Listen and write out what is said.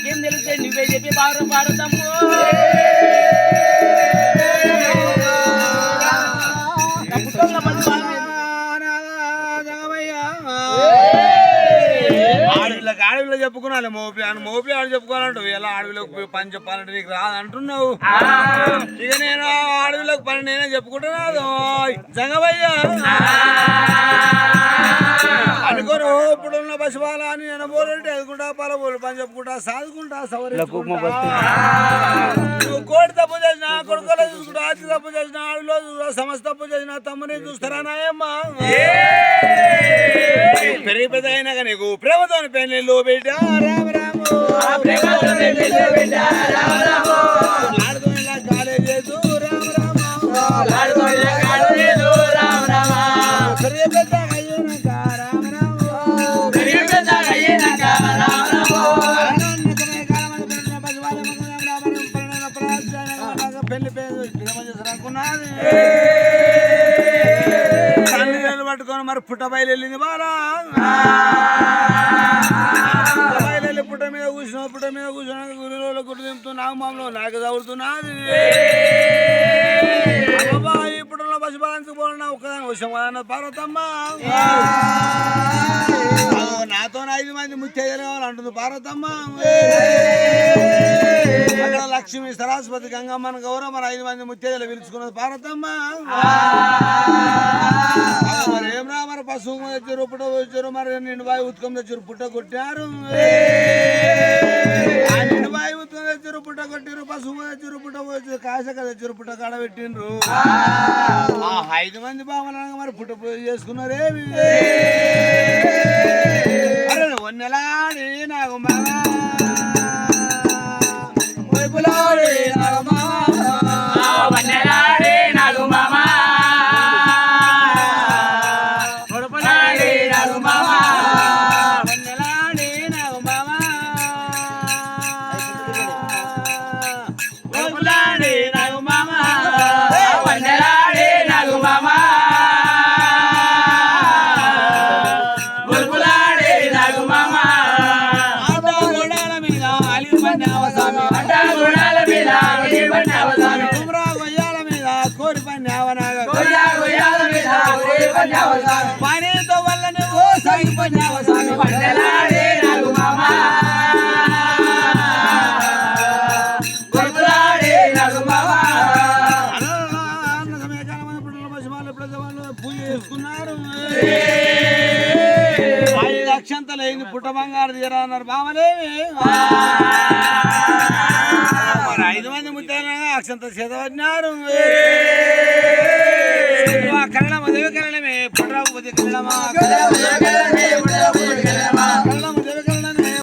చెప్పి బారు పాడుతాము నా పుట్టోళ్ళ పది బాగా ఆడవిళ్ళకి ఆడవిలో చెప్పుకున్నాను మోపి అని మోపి ఆడు చెప్పుకోవాలంటావు. ఎలా ఆడవిలోకి పోయి పని చెప్పాలంటే నీకు రాదు అంటున్నావు ఇక నేను ఆ ఆడవిలోకి పని నేనే చెప్పుకుంటున్నాను. జంగవయ్యా పశుపాల అని నేను పోలంటే ఎదుకుంటా పొలబోలు పని చెప్పుకుంటా సాదుకుంటా సవరించుకుంటా. కోడి తప్పు చేసినా కొడుకోలో చూసుకుంటా అతి తప్పు చేసినా ఆడులో చూసుకుంటా సమస్త తప్పు చేసినా తమ్ముని చూస్తారా నాయమ్మా? పెరిగి పెద్ద అయినా కానీ నీకు ప్రేమతో పెళ్ళిళ్ళు బిడ్డ రామ రామ. తల్లిదండ్రులు పట్టుకొని మరి పుట్ట బయలు వెళ్ళింది బయలు వెళ్ళి పుట్ట మీద కూర్చున్న పుట్ట మీద కూర్చున్నాక గురువుల గుడి దింపుతూ నాకు మామూలు నాకు చదువుతున్నది పసి బాలంచి పోయినా ఒక్కదాని కదా పార్వతమ్మ. నాతో ఐదు మంది ముత్తైదులు కావాలంటుంది పార్వతమ్మ. లక్ష్మి సరస్వతి గంగమ్మని గౌరవ మరి ఐదు మంది ముత్తైదులు పిలుచుకున్నది పార్వతమ్మ. అగో మరి రా మరి పశువు తెచ్చారు పుట్ట వచ్చారు మరి నిండు బాయి ఉత్కం తెచ్చారు పుట్ట కొట్టారు. నిండు బాయి ఉత్కం తెచ్చారు పుట్ట కొట్టారు పశువు తెచ్చారు పుట్ట వచ్చారు కాసక తెచ్చారు పుట్ట కాడ పెట్టిండ్రు. ఆ. ఐదు మంది బామలంగా మరి పుట్ట చేసుకున్నారేమి? అక్షంతలు అయింది పుట్ట బంగారు తీరా అన్నారు బామలేవి మరి ఐదు మంది ముత్యాలగా అక్షంత చేతవన్నారు కరణమ దేవి కన్నడమే పుట్ట కన్నడమా